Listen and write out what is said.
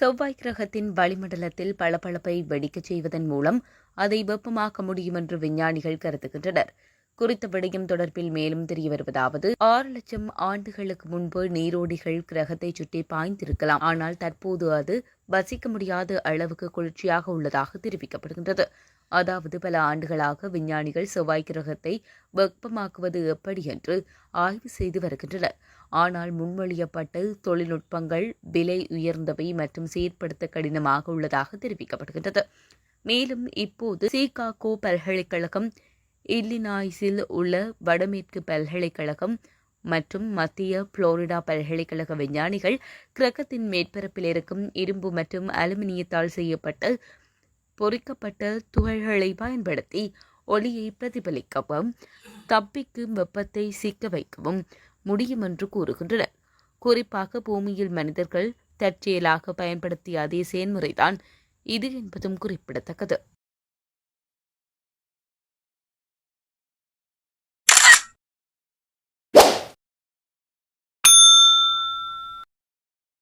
செவ்வாய் கிரகத்தின் வளிமண்டலத்தில் பளபளப்பை வெடிக்கச் செய்வதன் மூலம் அதை வெப்பமாக்க முடியும் என்று விஞ்ஞானிகள் கருதுகின்றனர். குறித்த விடயம் தொடர்பில் மேலும் தெரிய வருவதாவது ஆறு லட்சம் ஆண்டுகளுக்கு முன்பு நீரோடிகள் கிரகத்தை சுற்றி பாய்ந்திருக்கலாம். ஆனால் தற்போது அது வசிக்க முடியாத அளவுக்கு குளிர்ச்சியாக உள்ளதாக தெரிவிக்கப்படுகின்றது. அதாவது பல ஆண்டுகளாக விஞ்ஞானிகள் செவ்வாய் கிரகத்தை வெப்பமாக்குவது எப்படி என்று ஆய்வு செய்து வருகின்றனர். ஆனால் முன்மொழியப்பட்ட தொழில்நுட்பங்கள் விலை உயர்ந்தவை மற்றும் செயற்படுத்த கடினமாக உள்ளதாக தெரிவிக்கப்படுகின்றது. மேலும் இப்போது சீகாகோ பல்கலைக்கழகம் இல்லினாய்ஸில் உள்ள வடமேற்கு பல்கலைக்கழகம் மற்றும் மத்திய புளோரிடா பல்கலைக்கழக விஞ்ஞானிகள் கிரகத்தின் மேற்பரப்பில் இருக்கும் இரும்பு மற்றும் அலுமினியத்தால் செய்யப்பட்ட பொறிக்கப்பட்ட துகள்களை பயன்படுத்தி ஒளியை பிரதிபலிக்கவும் தப்பிக்கும் வெப்பத்தை சிக்க வைக்கவும் முடியும் என்று கூறுகின்றனர். குறிப்பாக பூமியில் மனிதர்கள் தற்செயலாக பயன்படுத்திய அதே செயல்முறைதான் இது என்பதும் குறிப்பிடத்தக்கது.